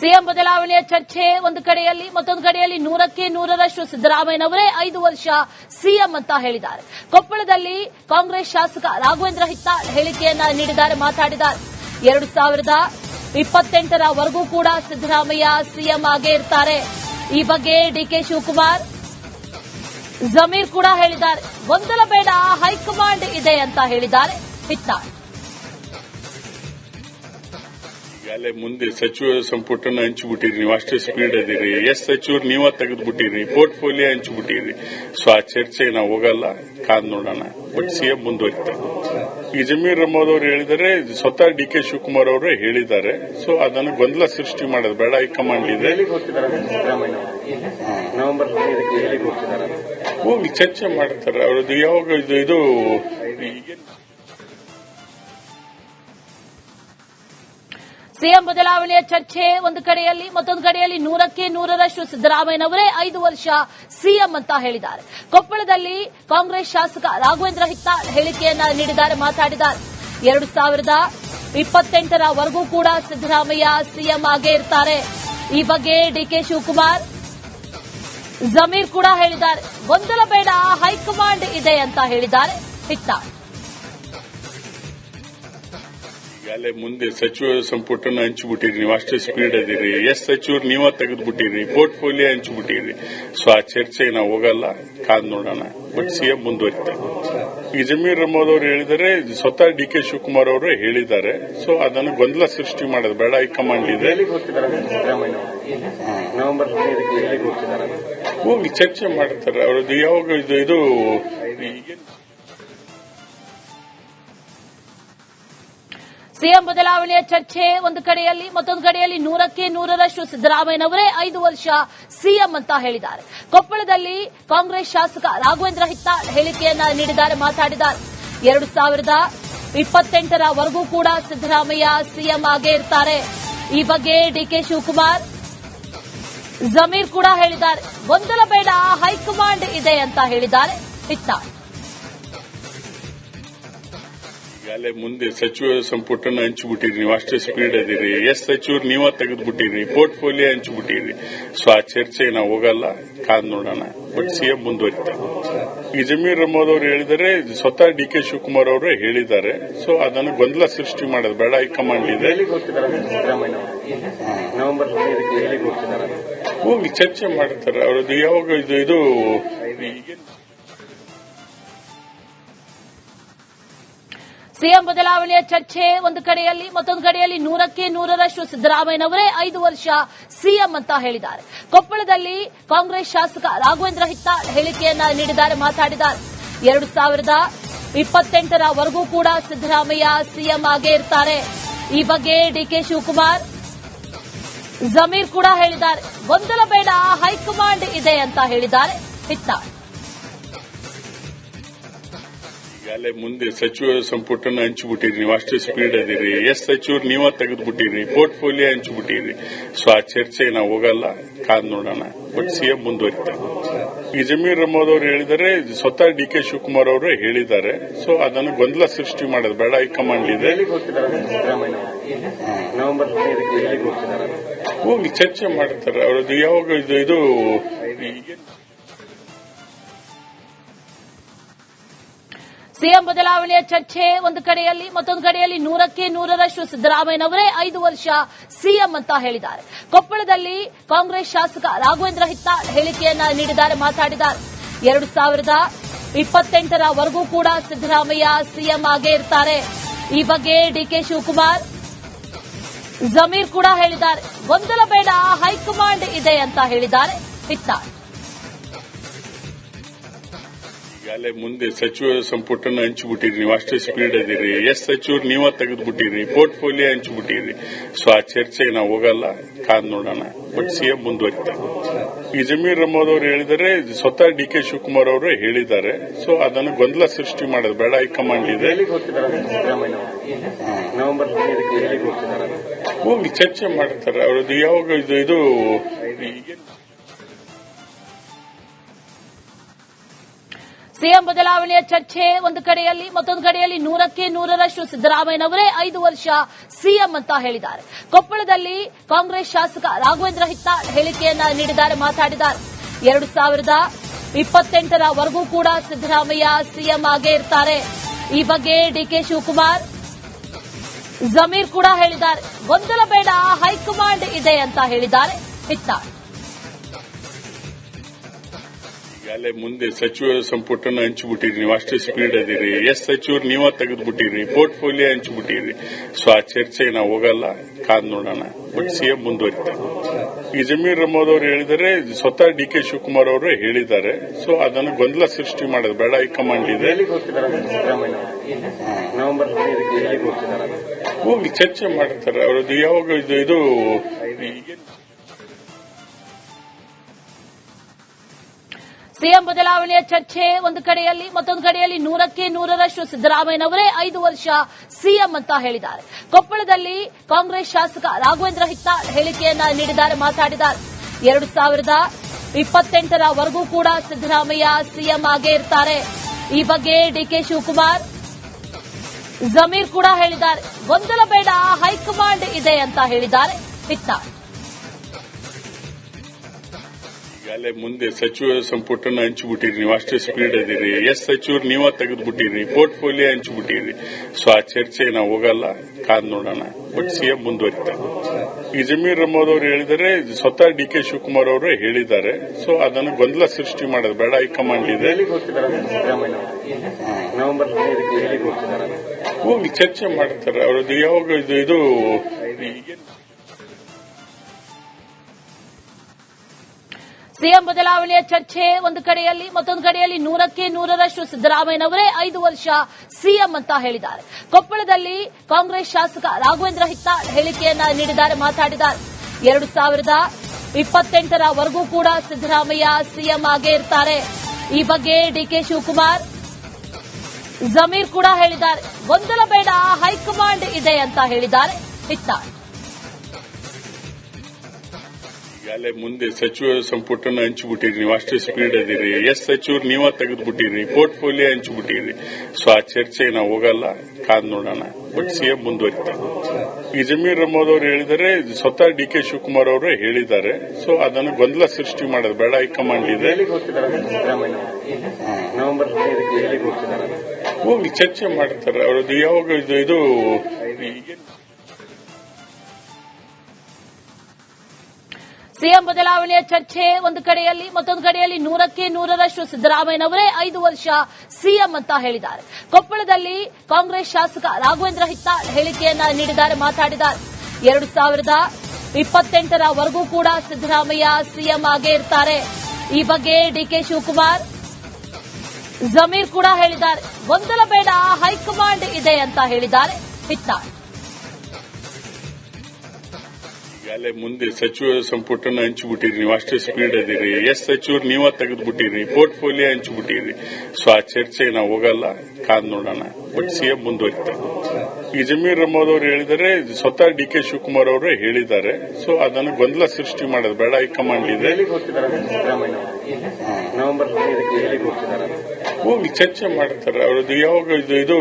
CM ಬದಲಾವಣೆಯ ಚರ್ಚೆ ಒಂದು ಕಡೆಯಲ್ಲಿ, ಮತ್ತೊಂದು ಕಡೆಯಲ್ಲಿ ನೂರಕ್ಕೆ ನೂರರಷ್ಟು ಸಿದ್ದರಾಮಯ್ಯನವರೇ ಐದು ವರ್ಷ ಸಿಎಂ ಅಂತ ಹೇಳಿದ್ದಾರೆ. ಕೊಪ್ಪಳದಲ್ಲಿ ಕಾಂಗ್ರೆಸ್ ಶಾಸಕ ರಾಘವೇಂದ್ರ ಹಿತ್ತಾಳ್ ಹೇಳಿಕೆಯನ್ನ ನೀಡಿದ್ದಾರೆ, ಮಾತಾಡಿದ್ದಾರೆ. ಎರಡು ಸಾವಿರದ ಇಪ್ಪತ್ತೆಂಟರವರೆಗೂ ಕೂಡ ಸಿದ್ದರಾಮಯ್ಯ ಸಿಎಂ ಆಗೇ ಇರ್ತಾರೆ. ಈ ಬಗ್ಗೆ ಡಿಕೆ ಶಿವಕುಮಾರ್ ಜಮೀರ್ ಕೂಡ ಹೇಳಿದ್ದಾರೆ. ಗೊಂದಲ ಬೇಡ, ಹೈಕಮಾಂಡ್ ಇದೆ ಅಂತ ಹೇಳಿದ್ದಾರೆ ಹಿತ್ತಾಳ್ ಈಗಾಗಲೇ ಮುಂದೆ ಸಚಿವ ಸಂಪುಟನ ಹಂಚಿಬಿಟ್ಟಿರಿ ನೀವು ಅಷ್ಟೇ ಸ್ಪೀಡ್ ಅದಿರಿ. ಎಸ್ ಸಚಿವರು ನೀವ ತೆಗೆದ್ಬಿಟ್ಟಿರಿ ಪೋರ್ಟ್ಫೋಲಿಯೋ ಹಂಚಿಬಿಟ್ಟಿರಿ ಸೊ ಆ ಚರ್ಚೆ ನಾವು ಹೋಗಲ್ಲ ಕಾದ್ ನೋಡೋಣ. ಬಟ್ ಸಿಎಂ ಮುಂದುವರಿತಾರೆ ಈಗ ಜಮೀರ್ ರಹಮದ್ ಅವರು ಹೇಳಿದರೆ ಸ್ವತಃ ಡಿ ಕೆ ಶಿವಕುಮಾರ್ ಅವರೇ ಹೇಳಿದ್ದಾರೆ. ಸೊ ಅದನ್ನು ಗೊಂದಲ ಸೃಷ್ಟಿ ಮಾಡೋದು ಬೇಡ ಹೈಕಮಾಂಡ್ ಇದೆ. ಹೋಗಿ ಚರ್ಚೆ ಮಾಡ್ತಾರೆ. ಅವ್ರದ್ದು ಯಾವಾಗ ಇದು ಸಿಎಂ ಬದಲಾವಣೆಯ ಚರ್ಚೆ ಒಂದು ಕಡೆಯಲ್ಲಿ, ಮತ್ತೊಂದು ಕಡೆಯಲ್ಲಿ ನೂರಕ್ಕೆ ನೂರರಷ್ಟು ಸಿದ್ದರಾಮಯ್ಯನವರೇ ಐದು ವರ್ಷ ಸಿಎಂ ಅಂತ ಹೇಳಿದ್ದಾರೆ. ಕೊಪ್ಪಳದಲ್ಲಿ ಕಾಂಗ್ರೆಸ್ ಶಾಸಕ ರಾಘವೇಂದ್ರ ಹಿತ್ತಾಳ್ ಹೇಳಿಕೆಯನ್ನ ನೀಡಿದ್ದಾರೆ, ಮಾತಾಡಿದ್ದಾರೆ. ಎರಡು ಸಾವಿರದ ಇಪ್ಪತ್ತೆಂಟರವರೆಗೂ ಕೂಡ ಸಿದ್ದರಾಮಯ್ಯ ಸಿಎಂ ಆಗೇ ಇರ್ತಾರೆ. ಈ ಬಗ್ಗೆ ಡಿಕೆ ಶಿವಕುಮಾರ್ ಜಮೀರ್ ಕೂಡ ಹೇಳಿದ್ದಾರೆ. ಗೊಂದಲ ಬೇಡ, ಹೈಕಮಾಂಡ್ ಇದೆ ಅಂತ ಹೇಳಿದ್ದಾರೆ ಹಿತ್ತಾಳ್ ಈಗಾಗಲೇ ಮುಂದೆ ಸಚಿವ ಸಂಪುಟನ ಹಂಚಿಬಿಟ್ಟಿರಿ ನೀವು ಅಷ್ಟೇ ಸ್ಪೀಡ್ ಅದಿರಿ. ಎಸ್ ಸಚಿವರು ನೀವ ತೆಗೆದ್ಬಿಟ್ಟಿರಿ ಪೋರ್ಟ್ಫೋಲಿಯೋ ಹಂಚಿಬಿಟ್ಟಿರಿ ಸೊ ಆ ಚರ್ಚೆಗೆ ನಾವು ಹೋಗಲ್ಲ ಕಾದ್ ನೋಡೋಣ. ಬಟ್ ಸಿಎಂ ಮುಂದುವರಿತಾರೆ ಈಗ ಜಮೀರ್ ರಹಮೋದ್ ಅವರು ಹೇಳಿದರೆ ಸ್ವತಃ ಡಿ ಕೆ ಶಿವಕುಮಾರ್ ಅವರು ಹೇಳಿದ್ದಾರೆ. ಸೊ ಅದನ್ನು ಗೊಂದಲ ಸೃಷ್ಟಿ ಮಾಡೋದು ಬೇಡ ಹೈಕಮಾಂಡ್ ಇದೆ. ಹೋಗಿ ಚರ್ಚೆ ಮಾಡ್ತಾರೆ. ಅವ್ರದ್ದು ಯಾವಾಗ ಇದು ಇದು ಸಿಎಂ ಬದಲಾವಣೆಯ ಚರ್ಚೆ ಒಂದು ಕಡೆಯಲ್ಲಿ, ಮತ್ತೊಂದು ಕಡೆಯಲ್ಲಿ ನೂರಕ್ಕೆ ನೂರರಷ್ಟು ಸಿದ್ದರಾಮಯ್ಯನವರೇ ಐದು ವರ್ಷ ಸಿಎಂ ಅಂತ ಹೇಳಿದ್ದಾರೆ. ಕೊಪ್ಪಳದಲ್ಲಿ ಕಾಂಗ್ರೆಸ್ ಶಾಸಕ ರಾಘವೇಂದ್ರ ಹಿತ್ತಾಳ್ ಹೇಳಿಕೆಯನ್ನ ನೀಡಿದ್ದಾರೆ, ಮಾತಾಡಿದ್ದಾರೆ. ಎರಡು ಸಾವಿರದ ಇಪ್ಪತ್ತೆಂಟರವರೆಗೂ ಕೂಡ ಸಿದ್ದರಾಮಯ್ಯ ಸಿಎಂ ಆಗೇ ಇರ್ತಾರೆ. ಈ ಬಗ್ಗೆ ಡಿಕೆ ಶಿವಕುಮಾರ್ ಜಮೀರ್ ಕೂಡ ಹೇಳಿದ್ದಾರೆ. ಗೊಂದಲ ಬೇಡ, ಹೈಕಮಾಂಡ್ ಇದೆ ಅಂತ ಹೇಳಿದ್ದಾರೆ ಹಿತ್ತಾಳ್ ಈಗಾಗಲೇ ಮುಂದೆ ಸಚಿವ ಸಂಪುಟನ ಹಂಚಿಬಿಟ್ಟಿರಿ ನೀವು ಅಷ್ಟೇ ಸ್ಪೀಡ್ ಅದಿರಿ. ಎಸ್ ಸಚಿವರು ನೀವ ತೆಗೆದ್ಬಿಟ್ಟಿರಿ ಪೋರ್ಟ್ಫೋಲಿಯೋ ಹಂಚಿಬಿಟ್ಟಿರಿ ಸೊ ಆ ಚರ್ಚೆ ನಾವು ಹೋಗಲ್ಲ ಕಾದ್ ನೋಡೋಣ. ಬಟ್ ಸಿಎಂ ಮುಂದುವರಿತಾರೆ ಈಗ ಜಮೀರ್ ಅಹಮದ್ ಅವರು ಹೇಳಿದರೆ ಸ್ವತಃ ಡಿ ಕೆ ಶಿವಕುಮಾರ್ ಅವರೇ ಹೇಳಿದ್ದಾರೆ. ಸೊ ಅದನ್ನು ಗೊಂದಲ ಸೃಷ್ಟಿ ಮಾಡೋದು ಬೇಡ ಹೈಕಮಾಂಡ್ ಇದೆ. ಹೋಗಿ ಚರ್ಚೆ ಮಾಡ್ತಾರೆ. ಅವ್ರದ್ದು ಯಾವಾಗ ಇದು ಇದು ಸಿಎಂ ಬದಲಾವಣೆಯ ಚರ್ಚೆ ಒಂದು ಕಡೆಯಲ್ಲಿ, ಮತ್ತೊಂದು ಕಡೆಯಲ್ಲಿ ನೂರಕ್ಕೆ ನೂರರಷ್ಟು ಸಿದ್ದರಾಮಯ್ಯನವರೇ ಐದು ವರ್ಷ ಸಿಎಂ ಅಂತ ಹೇಳಿದ್ದಾರೆ. ಕೊಪ್ಪಳದಲ್ಲಿ ಕಾಂಗ್ರೆಸ್ ಶಾಸಕ ರಾಘವೇಂದ್ರ ಹಿತ್ತಾಳ್ ಹೇಳಿಕೆಯನ್ನ ನೀಡಿದ್ದಾರೆ, ಮಾತಾಡಿದ್ದಾರೆ. ಎರಡು ಸಾವಿರದ ಇಪ್ಪತ್ತೆಂಟರವರೆಗೂ ಕೂಡ ಸಿದ್ದರಾಮಯ್ಯ ಸಿಎಂ ಆಗೇ ಇರ್ತಾರೆ. ಈ ಬಗ್ಗೆ ಡಿಕೆ ಶಿವಕುಮಾರ್ ಜಮೀರ್ ಕೂಡ ಹೇಳಿದ್ದಾರೆ. ಗೊಂದಲ ಬೇಡ, ಹೈಕಮಾಂಡ್ ಇದೆ ಅಂತ ಹೇಳಿದ್ದಾರೆ ಹಿತ್ತಾಳ್ ಈಗಾಗಲೇ ಮುಂದೆ ಸಚಿವ ಸಂಪುಟನ ಹಂಚಿಬಿಟ್ಟಿರಿ ನೀವು ಅಷ್ಟೇ ಸ್ಪೀಡ್ ಅದಿರಿ. ಎಸ್ ಸಚಿವರು ನೀವ ತೆಗೆದ್ಬಿಟ್ಟಿರಿ ಪೋರ್ಟ್ಫೋಲಿಯೋ ಹಂಚಿಬಿಟ್ಟಿರಿ ಸೊ ಆ ಚರ್ಚೆ ನಾವು ಹೋಗಲ್ಲ ಕಾದ್ ನೋಡೋಣ. ಬಟ್ ಸಿಎಂ ಮುಂದುವರಿತಾರೆ ಈ ಜಮೀರ್ ರಮೋದ್ ಅವರು ಹೇಳಿದರೆ ಸ್ವತಃ ಡಿ ಕೆ ಶಿವಕುಮಾರ್ ಅವರೇ ಹೇಳಿದ್ದಾರೆ. ಸೊ ಅದನ್ನು ಗೊಂದಲ ಸೃಷ್ಟಿ ಮಾಡೋದು ಬೇಡ ಹೈಕಮಾಂಡ್ ಇದೆ. ಹೋಗಿ ಚರ್ಚೆ ಮಾಡ್ತಾರೆ. ಅವ್ರದ್ದು ಯಾವಾಗ ಇದು ಸಿಎಂ ಬದಲಾವಣೆಯ ಚರ್ಚೆ ಒಂದು ಕಡೆಯಲ್ಲಿ, ಮತ್ತೊಂದು ಕಡೆಯಲ್ಲಿ ನೂರಕ್ಕೆ ನೂರರಷ್ಟು ಸಿದ್ದರಾಮಯ್ಯನವರೇ ಐದು ವರ್ಷ ಸಿಎಂ ಅಂತ ಹೇಳಿದ್ದಾರೆ. ಕೊಪ್ಪಳದಲ್ಲಿ ಕಾಂಗ್ರೆಸ್ ಶಾಸಕ ರಾಘವೇಂದ್ರ ಹಿತ್ತಾಳ್ ಹೇಳಿಕೆಯನ್ನ ನೀಡಿದ್ದಾರೆ, ಮಾತಾಡಿದ್ದಾರೆ. ಎರಡು ಸಾವಿರದ ಇಪ್ಪತ್ತೆಂಟರವರೆಗೂ ಕೂಡ ಸಿದ್ದರಾಮಯ್ಯ ಸಿಎಂ ಆಗೇ ಇರ್ತಾರೆ. ಈ ಬಗ್ಗೆ ಡಿಕೆ ಶಿವಕುಮಾರ್ ಜಮೀರ್ ಕೂಡ ಹೇಳಿದ್ದಾರೆ. ಗೊಂದಲ ಬೇಡ, ಹೈಕಮಾಂಡ್ ಇದೆ ಅಂತ ಹೇಳಿದ್ದಾರೆ ಹಿತ್ತಾಳ್ ಈಗಾಗಲೇ ಮುಂದೆ ಸಚಿವ ಸಂಪುಟನ ಹಂಚಿಬಿಟ್ಟಿರಿ ನೀವು ಅಷ್ಟೇ ಸ್ಪೀಡ್ ಅದಿರಿ. ಎಸ್ ಸಚಿವರು ನೀವ ತೆಗೆದ್ಬಿಟ್ಟಿರಿ ಪೋರ್ಟ್ಫೋಲಿಯೋ ಹಂಚಿಬಿಟ್ಟಿರಿ. ಸೊ ಆ ಚರ್ಚೆಗೆ ನಾವು ಹೋಗಲ್ಲ ಕಾದ್ ನೋಡೋಣ. ಬಟ್ ಸಿಎಂ ಮುಂದುವರಿತಾರೆ ಈ ಜಮೀರ್ ರಮೋದ್ ಅವರು ಹೇಳಿದರೆ ಸ್ವತಃ ಡಿ ಕೆ ಶಿವಕುಮಾರ್ ಅವರು ಹೇಳಿದ್ದಾರೆ. ಸೊ ಅದನ್ನು ಗೊಂದಲ ಸೃಷ್ಟಿ ಮಾಡೋದು ಬೇಡ ಹೈಕಮಾಂಡ್ ಇದೆ. ಹೋಗಿ ಚರ್ಚೆ ಮಾಡ್ತಾರೆ. ಅವ್ರದ್ದು ಯಾವಾಗ ಇದು ಇದು ಸಿಎಂ ಬದಲಾವಣೆಯ ಚರ್ಚೆ ಒಂದು ಕಡೆಯಲ್ಲಿ, ಮತ್ತೊಂದು ಕಡೆಯಲ್ಲಿ ನೂರಕ್ಕೆ ನೂರರಷ್ಟು ಸಿದ್ದರಾಮಯ್ಯನವರೇ ಐದು ವರ್ಷ ಸಿಎಂ ಅಂತ ಹೇಳಿದ್ದಾರೆ. ಕೊಪ್ಪಳದಲ್ಲಿ ಕಾಂಗ್ರೆಸ್ ಶಾಸಕ ರಾಘವೇಂದ್ರ ಹಿತ್ತಾಳ್ ಹೇಳಿಕೆಯನ್ನ ನೀಡಿದ್ದಾರೆ, ಮಾತಾಡಿದ್ದಾರೆ. ಎರಡು ಸಾವಿರದ ಇಪ್ಪತ್ತೆಂಟರವರೆಗೂ ಕೂಡ ಸಿದ್ದರಾಮಯ್ಯ ಸಿಎಂ ಆಗೇ ಇರ್ತಾರೆ. ಈ ಬಗ್ಗೆ ಡಿಕೆ ಶಿವಕುಮಾರ್ ಜಮೀರ್ ಕೂಡ ಹೇಳಿದ್ದಾರೆ. ಗೊಂದಲ ಬೇಡ, ಹೈಕಮಾಂಡ್ ಇದೆ ಅಂತ ಹೇಳಿದ್ದಾರೆ ಹಿತ್ತಾಳ್ ಈಗಾಗಲೇ ಮುಂದೆ ಸಚಿವ ಸಂಪುಟನ ಹಂಚಿಬಿಟ್ಟಿರಿ ನೀವು ಅಷ್ಟು ಸ್ಪೀಡ್ ಅದಿರಿ. ಎಸ್ ಸಚಿವರು ನೀವ ತೆಗೆದ್ಬಿಟ್ಟಿರಿ ಪೋರ್ಟ್ಫೋಲಿಯೋ ಹಂಚಿಬಿಟ್ಟಿರಿ. ಸೊ ಆ ಚರ್ಚೆಗೆ ನಾವು ಹೋಗಲ್ಲ ಕಾದ್ ನೋಡೋಣ. ಬಟ್ ಸಿಎಂ ಮುಂದುವರಿತಾರೆ ಈ ಜಮೀರ್ ರಮೋದ್ ಅವರು ಹೇಳಿದರೆ ಸ್ವತಃ ಡಿ ಕೆ ಶಿವಕುಮಾರ್ ಅವರು ಹೇಳಿದ್ದಾರೆ. ಸೊ ಅದನ್ನು ಗೊಂದಲ ಸೃಷ್ಟಿ ಮಾಡೋದು ಬೇಡ ಹೈಕಮಾಂಡ್ ಇದೆ. ಹೋಗಿ ಚರ್ಚೆ ಮಾಡ್ತಾರೆ. ಅವ್ರದ್ದು ಯಾವಾಗ ಇದು ಸಿಎಂ ಬದಲಾವಣೆಯ ಚರ್ಚೆ ಒಂದು ಕಡೆಯಲ್ಲಿ, ಮತ್ತೊಂದು ಕಡೆಯಲ್ಲಿ ನೂರಕ್ಕೆ ನೂರರಷ್ಟು ಸಿದ್ದರಾಮಯ್ಯನವರೇ ಐದು ವರ್ಷ ಸಿಎಂ ಅಂತ ಹೇಳಿದ್ದಾರೆ. ಕೊಪ್ಪಳದಲ್ಲಿ ಕಾಂಗ್ರೆಸ್ ಶಾಸಕ ರಾಘವೇಂದ್ರ ಹಿತ್ತಾಳ್ ಹೇಳಿಕೆಯನ್ನ ನೀಡಿದ್ದಾರೆ, ಮಾತಾಡಿದ್ದಾರೆ. ಎರಡು ಸಾವಿರದ ಇಪ್ಪತ್ತೆಂಟರವರೆಗೂ ಕೂಡ ಸಿದ್ದರಾಮಯ್ಯ ಸಿಎಂ ಆಗೇ ಇರ್ತಾರೆ. ಈ ಬಗ್ಗೆ ಡಿಕೆ ಶಿವಕುಮಾರ್ ಜಮೀರ್ ಕೂಡ ಹೇಳಿದ್ದಾರೆ. ಗೊಂದಲ ಬೇಡ, ಹೈಕಮಾಂಡ್ ಇದೆ ಅಂತ ಹೇಳಿದ್ದಾರೆ ಹಿತ್ತಾಳ್ ಈಗಾಗಲೇ ಮುಂದೆ ಸಚಿವ ಸಂಪುಟನ ಹಂಚಿಬಿಟ್ಟಿರಿ ನೀವು ಅಷ್ಟೇ ಸ್ಪೀಡ್ ಅದಿರಿ. ಎಸ್ ಸಚಿವರು ನೀವ ತೆಗೆದ್ಬಿಟ್ಟಿರಿ ಪೋರ್ಟ್ಫೋಲಿಯೋ ಹಂಚಿಬಿಟ್ಟಿರಿ. ಸೊ ಆ ಚರ್ಚೆ ನಾವು ಹೋಗಲ್ಲ ಕಾದ್ ನೋಡೋಣ. ಬಟ್ ಸಿಎಂ ಮುಂದುವರಿತಾರೆ ಈ ಜಮೀರ್ ರಮೋದ್ ಅವರು ಹೇಳಿದರೆ ಸ್ವತಃ ಡಿ ಕೆ ಶಿವಕುಮಾರ್ ಅವರು ಹೇಳಿದ್ದಾರೆ. ಸೊ ಅದನ್ನು ಗೊಂದಲ ಸೃಷ್ಟಿ ಮಾಡೋದು ಬೇಡ ಹೈಕಮಾಂಡ್ ಇದೆ. ಹೋಗಿ ಚರ್ಚೆ ಮಾಡ್ತಾರೆ. ಅವ್ರದ್ದು ಯಾವಾಗ ಇದು ಸಿಎಂ ಬದಲಾವಣೆಯ ಚರ್ಚೆ ಒಂದು ಕಡೆಯಲ್ಲಿ, ಮತ್ತೊಂದು ಕಡೆಯಲ್ಲಿ ನೂರಕ್ಕೆ ನೂರರಷ್ಟು ಸಿದ್ದರಾಮಯ್ಯನವರೇ ಐದು ವರ್ಷ ಸಿಎಂ ಅಂತ ಹೇಳಿದ್ದಾರೆ. ಕೊಪ್ಪಳದಲ್ಲಿ ಕಾಂಗ್ರೆಸ್ ಶಾಸಕ ರಾಘವೇಂದ್ರ ಹಿತ್ತಾಳ್ ಹೇಳಿಕೆಯನ್ನ ನೀಡಿದ್ದಾರೆ, ಮಾತಾಡಿದ್ದಾರೆ. ಎರಡು ಸಾವಿರದ ಇಪ್ಪತ್ತೆಂಟರವರೆಗೂ ಕೂಡ ಸಿದ್ದರಾಮಯ್ಯ ಸಿಎಂ ಆಗೇ ಇರ್ತಾರೆ. ಈ ಬಗ್ಗೆ ಡಿಕೆ ಶಿವಕುಮಾರ್ ಜಮೀರ್ ಕೂಡ ಹೇಳಿದ್ದಾರೆ. ಗೊಂದಲ ಬೇಡ, ಹೈಕಮಾಂಡ್ ಇದೆ ಅಂತ ಹೇಳಿದ್ದಾರೆ ಹಿತ್ತಾಳ್ ಈಗಾಗಲೇ ಮುಂದೆ ಸಚಿವ ಸಂಪುಟನ ಹಂಚಿಬಿಟ್ಟಿರಿ ನೀವು ಅಷ್ಟೇ ಸ್ಪೀಡ್ ಅದಿರಿ. ಎಸ್ ಸಚಿವರು ನೀವ ತೆಗೆದ್ಬಿಟ್ಟಿರಿ ಪೋರ್ಟ್ಫೋಲಿಯೋ ಹಂಚಿಬಿಟ್ಟಿರಿ. ಸೊ ಆ ಚರ್ಚೆಗೆ ನಾವು ಹೋಗಲ್ಲ ಕಾದ್ ನೋಡೋಣ. ಬಟ್ ಸಿಎಂ ಮುಂದುವರಿತಾರೆ ಈ ಜಮೀರ್ ರಮೋದ್ ಅವರು ಹೇಳಿದರೆ ಸ್ವತಃ ಡಿ ಕೆ ಶಿವಕುಮಾರ್ ಅವರು ಹೇಳಿದ್ದಾರೆ. ಸೊ ಅದನ್ನು ಗೊಂದಲ ಸೃಷ್ಟಿ ಮಾಡೋದು ಬೇಡ ಹೈಕಮಾಂಡ್ ಇದೆ. ಹೋಗಿ ಚರ್ಚೆ ಮಾಡ್ತಾರೆ. ಅವ್ರದ್ದು ಯಾವಾಗ ಇದು ಸಿಎಂ ಬದಲಾವಣೆಯ ಚರ್ಚೆ, ಒಂದು ಕಡೆಯಲ್ಲಿ, ಮತ್ತೊಂದು ಕಡೆಯಲ್ಲಿ ನೂರಕ್ಕೆ ನೂರರಷ್ಟು ಸಿದ್ದರಾಮಯ್ಯನವರೇ ಐದು ವರ್ಷ ಸಿಎಂ ಅಂತ ಹೇಳಿದ್ದಾರೆ. ಕೊಪ್ಪಳದಲ್ಲಿ ಕಾಂಗ್ರೆಸ್ ಶಾಸಕ ರಾಘವೇಂದ್ರ ಹಿತ್ತಾಳ್ ಹೇಳಿಕೆಯನ್ನ ನೀಡಿದ್ದಾರೆ, ಮಾತಾಡಿದ್ದಾರೆ. ಎರಡು ಸಾವಿರದ ಇಪ್ಪತ್ತೆಂಟರವರೆಗೂ ಕೂಡ ಸಿದ್ದರಾಮಯ್ಯ ಸಿಎಂ ಆಗೇ ಇರ್ತಾರೆ. ಈ ಬಗ್ಗೆ ಡಿಕೆ ಶಿವಕುಮಾರ್ ಜಮೀರ್ ಕೂಡ ಹೇಳಿದ್ದಾರೆ. ಗೊಂದಲ ಬೇಡ, ಹೈಕಮಾಂಡ್ ಇದೆ ಅಂತ ಹೇಳಿದ್ದಾರೆ ಹಿತ್ತಾಳ್ ಈಗಾಗಲೇ ಮುಂದೆ ಸಚಿವ ಸಂಪುಟನ ಹಂಚಿಬಿಟ್ಟಿರಿ ನೀವು ಅಷ್ಟೇ ಸ್ಪೀಡ್ ಅದಿರಿ. ಎಸ್ ಸಚಿವರು ನೀವ ತೆಗೆದ್ಬಿಟ್ಟಿರಿ ಪೋರ್ಟ್ಫೋಲಿಯೋ ಹಂಚಿಬಿಟ್ಟಿರಿ ಸೊ ಆ ಚರ್ಚೆ ನಾವು ಹೋಗಲ್ಲ ಕಾದ್ ನೋಡೋಣ. ಬಟ್ ಸಿಎಂ ಮುಂದುವರಿತಾರೆ ಈ ಜಮೀರ್ ರಹಮದ್ ಅವರು ಹೇಳಿದರೆ ಸ್ವತಃ ಡಿ ಕೆ ಶಿವಕುಮಾರ್ ಅವರು ಹೇಳಿದ್ದಾರೆ. ಸೊ ಅದನ್ನು ಗೊಂದಲ ಸೃಷ್ಟಿ ಮಾಡೋದು ಬೇಡ ಹೈಕಮಾಂಡ್ ಇದೆ. ಹೋಗಿ ಚರ್ಚೆ ಮಾಡ್ತಾರೆ. ಅವ್ರದ್ದು ಯಾವಾಗ ಇದು